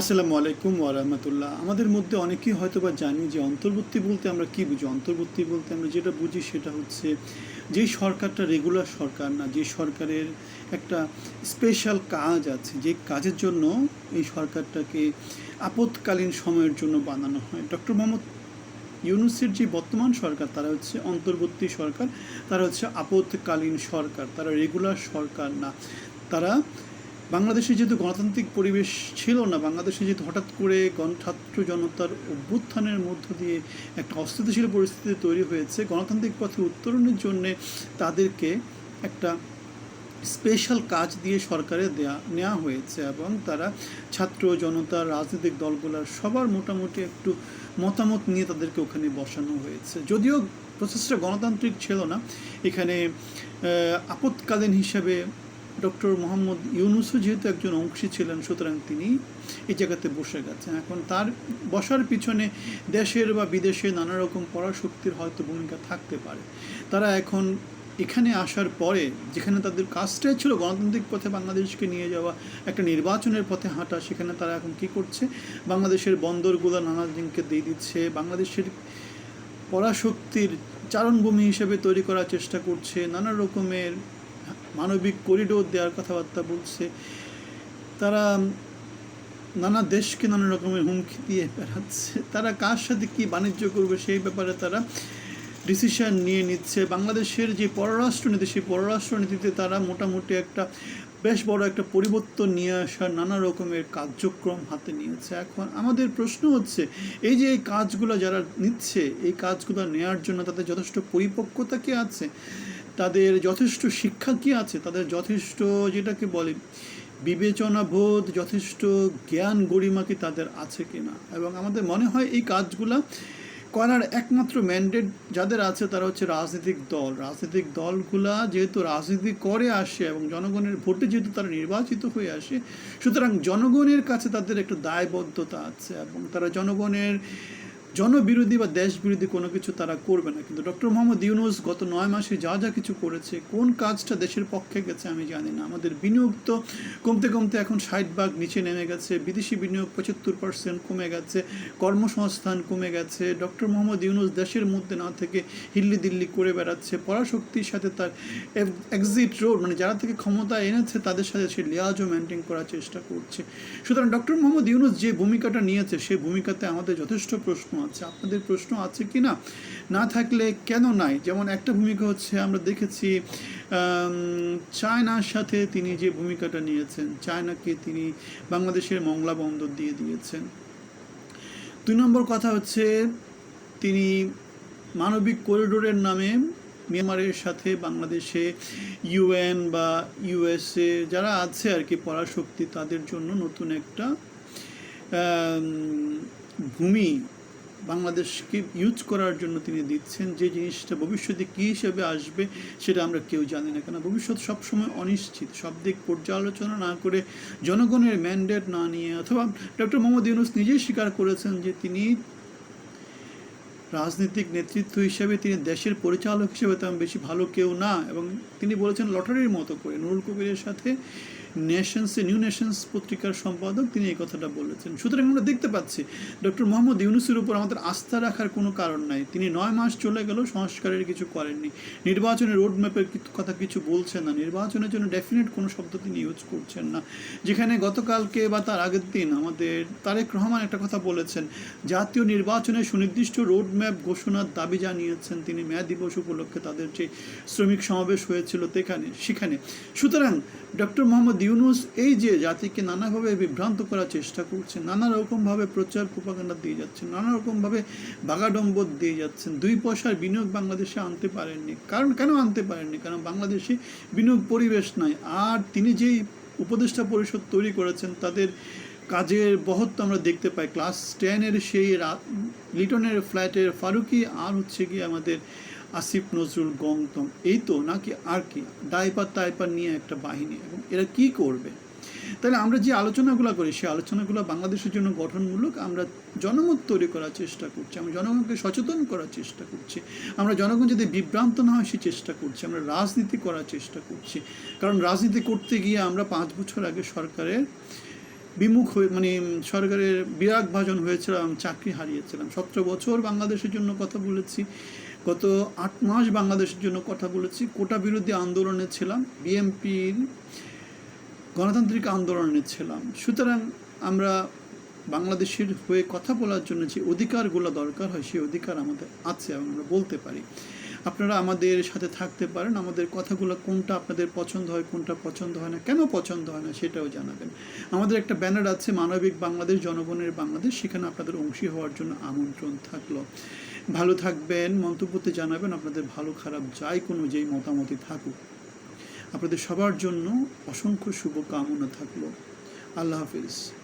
আসসালামু আলাইকুম ওয়ারাহমাতুল্লাহ আমাদের মধ্যে অনেকেই হয়তো বা জানি যে অন্তর্বর্তী বলতে আমরা কি বুঝি? অন্তর্বর্তী বলতে আমরা যেটা বুঝি সেটা হচ্ছে যে সরকারটা রেগুলার সরকার না, যে সরকারের একটা স্পেশাল কাজ আছে, যে কাজের জন্য এই সরকারটাকে আপৎকালীন সময়ের জন্য বানানো হয়। ডক্টর মোহাম্মদ ইউনুসের যে বর্তমান সরকার, তারা হচ্ছে অন্তর্বর্তী সরকার, তারা হচ্ছে আপৎকালীন সরকার, তারা রেগুলার সরকার না। তারা বাংলাদেশে যেহেতু গণতান্ত্রিক পরিবেশ ছিল না, বাংলাদেশে যেহেতু হঠাৎ করে গণ ছাত্র জনতার অভ্যুত্থানের মধ্য দিয়ে একটা অস্থিতিশীল পরিস্থিতি তৈরি হয়েছে, গণতান্ত্রিক পথে উত্তরণের জন্যে তাদেরকে একটা স্পেশাল কাজ দিয়ে সরকারে দেয়া নেওয়া হয়েছে এবং তারা ছাত্র জনতা, রাজনৈতিক দলগুলোর সবার মোটামুটি একটু মতামত নিয়ে তাদেরকে ওখানে বসানো হয়েছে। যদিও প্রসেসটা গণতান্ত্রিক ছিল না, এখানে আপৎকালীন হিসাবে ডক্টর মোহাম্মদ ইউনুসও যেহেতু একজন অংশী ছিলেন, সুতরাং তিনি এই জায়গাতে বসে গেছেন। এখন তার বসার পিছনে দেশের বা বিদেশে নানা রকম পরাশক্তির হয়তো ভূমিকা থাকতে পারে। তারা এখন এখানে আসার পরে, যেখানে তাদের কাজটাই ছিল গণতান্ত্রিক পথে বাংলাদেশকে নিয়ে যাওয়া, একটা নির্বাচনের পথে হাঁটা, সেখানে তারা এখন কি করছে? বাংলাদেশের বন্দরগুলো নানা দিনকে দিয়ে দিচ্ছে, বাংলাদেশের পরাশক্তির চারণভূমি হিসেবে তৈরি করার চেষ্টা করছে, নানা রকমের মানবিক করিডোর দেওয়ার কথাবার্তা বলছে। তারা নানা দেশকে নানা রকমের হুমকি দিয়ে বেড়াচ্ছে। তারা কার সাথে কী বাণিজ্য করবে সেই ব্যাপারে তারা ডিসিশন নিয়ে নিচ্ছে। বাংলাদেশের যে পররাষ্ট্রনীতি, সেই পররাষ্ট্রনীতিতে তারা মোটামুটি একটা বেশ বড় একটা পরিবর্তন নিয়ে আসার নানা রকমের কার্যক্রম হাতে নিয়েছে। এখন আমাদের প্রশ্ন হচ্ছে, এই যে এই কাজগুলো যারা নিচ্ছে, এই কাজগুলো নেওয়ার জন্য তাদের যথেষ্ট পরিপক্কতা কি আছে? তাদের যথেষ্ট শিক্ষা কি আছে? তাদের যথেষ্ট যেটাকে বলে বিবেচনা বোধ, যথেষ্ট জ্ঞান গরিমা কি তাদের আছে কিনা? এবং আমাদের মনে হয় এই কাজগুলা করার একমাত্র ম্যান্ডেট যাদের আছে তারা হচ্ছে রাজনৈতিক দল। রাজনৈতিক দলগুলা যেহেতু রাজনীতি করে আসে এবং জনগণের ভোটে যেহেতু তারা নির্বাচিত হয়ে আসে, সুতরাং জনগণের কাছে তাদের একটা দায়বদ্ধতা আছে এবং তারা জনগণের জনবিরোধী বা দেশ বিরোধী কোনো কিছু তারা করবে না। কিন্তু ডক্টর মোহাম্মদ ইউনুস গত নয় মাসে যা যা কিছু করেছে, কোন কাজটা দেশের পক্ষে গেছে আমি জানি না। আমাদের বিনিয়োগ তো কমতে কমতে এখন ষাট ভাগ নিচে নেমে গেছে, বিদেশি বিনিয়োগ পঁচাত্তর পার্সেন্ট কমে গেছে, কর্মসংস্থান কমে গেছে। ডক্টর মোহাম্মদ ইউনুস দেশের মধ্যে না থেকে হিল্লি দিল্লি করে বেড়াচ্ছে। পরাশক্তির সাথে তার এক্সিট রোড মানে যারা থেকে ক্ষমতা এনেছে, তাদের সাথে সে লিয়াজও মেনটেন করার চেষ্টা করছে। সুতরাং ডক্টর মোহাম্মদ ইউনুস যে ভূমিকাটা নিয়েছে সেই ভূমিকাতে আমাদের যথেষ্ট প্রশ্ন আছে? আপনাদের প্রশ্ন আছে কি না না থাকলে কেন নাই? যেমন একটা ভূমিকা হচ্ছে, আমরা দেখেছি চায়নার সাথে তিনি যে ভূমিকাটা নিয়েছেন, চায়নাকে তিনি বাংলাদেশের মংলা বন্দর দিয়ে দিয়েছেন। দুই নম্বর কথা হচ্ছে, তিনি মানবিক করিডোরের নামে মিয়ানমারের সাথে বাংলাদেশে ইউএন বা ইউএসএ যারা আছে আর কি পরাশক্তি, তাদের জন্য নতুন একটা ভূমি বাংলাদেশকে ইউজ করার জন্য তিনি দিচ্ছেন, যে জিনিসটা ভবিষ্যতে কী হিসেবে আসবে সেটা আমরা কেউ জানি না। কেন ভবিষ্যৎ সবসময় অনিশ্চিত। সব দিক পর্যালোচনা না করে জনগণের ম্যান্ডেট না নিয়ে অথবা ডক্টর মোহাম্মদ ইউনুস নিজেই স্বীকার করেছেন যে তিনি রাজনৈতিক নেতৃত্ব হিসেবে, তিনি দেশের পরিচালক হিসেবে তেমন বেশি ভালো কেউ না এবং তিনি বলেছেন লটারির মতো করে। নুরুল কবিরের সাথে নেশনসে নিউ নেশনস পত্রিকার সম্পাদক, তিনি এই কথাটা বলেছেন। সুতরাং আমরা দেখতে পাচ্ছি ডক্টর মোহাম্মদ ইউনুসের উপর আমাদের আস্থা রাখার কোনো কারণ নাই। তিনি নয় মাস চলে গেল, সংস্কারের কিছু করেননি। নির্বাচনের রোড ম্যাপের কথা কিছু বলছেন না। নির্বাচনের জন্য ডেফিনেট কোনো শব্দ তিনি ইউজ করছেন না। যেখানে গতকালকে বা তার আগের দিন আমাদের তারেক রহমান একটা কথা বলেছেন, জাতীয় নির্বাচনে সুনির্দিষ্ট রোড ম্যাপ ঘোষণার দাবি জানিয়েছেন তিনি। মে দিবস উপলক্ষে তাদের যে শ্রমিক সমাবেশ হয়েছিল, সেখানে সেখানে। সুতরাং ডক্টর মোহাম্মদ ইউনুস এই যে জাতিকে নানাভাবে বিভ্রান্ত করার চেষ্টা করছেন নানা রকমভাবে প্রচার প্রপাগান্ডা দিয়ে যাচ্ছেন, নানা রকমভাবে বাগাডম্বর দিয়ে যাচ্ছেন, দুই পয়সার বিনিয়োগ বাংলাদেশে আনতে পারেননি। কারণ কেন আনতে পারেননি? কারণ বাংলাদেশে বিনিয়োগ পরিবেশ নাই। আর তিনি যেই উপদেষ্টা পরিষদ তৈরি করেছেন, তাদের কাজের বহত্ব আমরা দেখতে পাই। ক্লাস টেনের সেই লিটনের ফ্ল্যাটের ফারুকি আর হচ্ছে কি আমাদের আসিফ নজরুল গৌতম, এই তো নাকি আর কি ডাইপার টাইপার নিয়ে একটা বাহিনী। এবং এরা কি করবে? তাহলে আমরা যে আলোচনাগুলো করি সেই আলোচনাগুলো বাংলাদেশের জন্য গঠনমূলক আমরা জনমত তৈরি করার চেষ্টা করছি, আমরা জনগণকে সচেতন করার চেষ্টা করছি, আমরা জনগণ যদি বিভ্রান্ত না হয় সে চেষ্টা করছি, আমরা রাজনীতি করার চেষ্টা করছি। কারণ রাজনীতি করতে গিয়ে আমরা পাঁচ বছর আগে সরকারের বিমুখ হয়ে মানে সরকারের বিরাগ ভাজন হয়েছিলাম, চাকরি হারিয়েছিলাম। সতেরো বছর বাংলাদেশের জন্য কথা বলেছি। গত আট মাস বাংলাদেশের জন্য কথা বলেছি। কোটা বিরোধী আন্দোলনে ছিলাম বিএমপির গণতান্ত্রিক আন্দোলনে ছিলাম। সুতরাং আমরা বাংলাদেশের হয়ে কথা বলার জন্য যে অধিকারগুলো দরকার হয়, সেই অধিকার আমাদের আছে এবং আমরা বলতে পারি। আপনারা আমাদের সাথে থাকতে পারেন, আমাদের কথাগুলো কোনটা আপনাদের পছন্দ হয়, কোনটা পছন্দ হয় না, কেন পছন্দ হয় না, সেটাও জানাবেন। আমাদের একটা ব্যানার আছে, মানবিক বাংলাদেশ, জনগণের বাংলাদেশ, সেখানে আপনাদের অংশী হওয়ার জন্য আমন্ত্রণ থাকল। ভালো থাকবেন মন্তব্যতে জানাবেন, আপনাদের ভালো, খারাপ যাই কোনো যেই মতামতে থাকুক। আপনাদের সবার জন্য অসংখ্য শুভকামনা থাকল। আল্লাহ হাফিজ।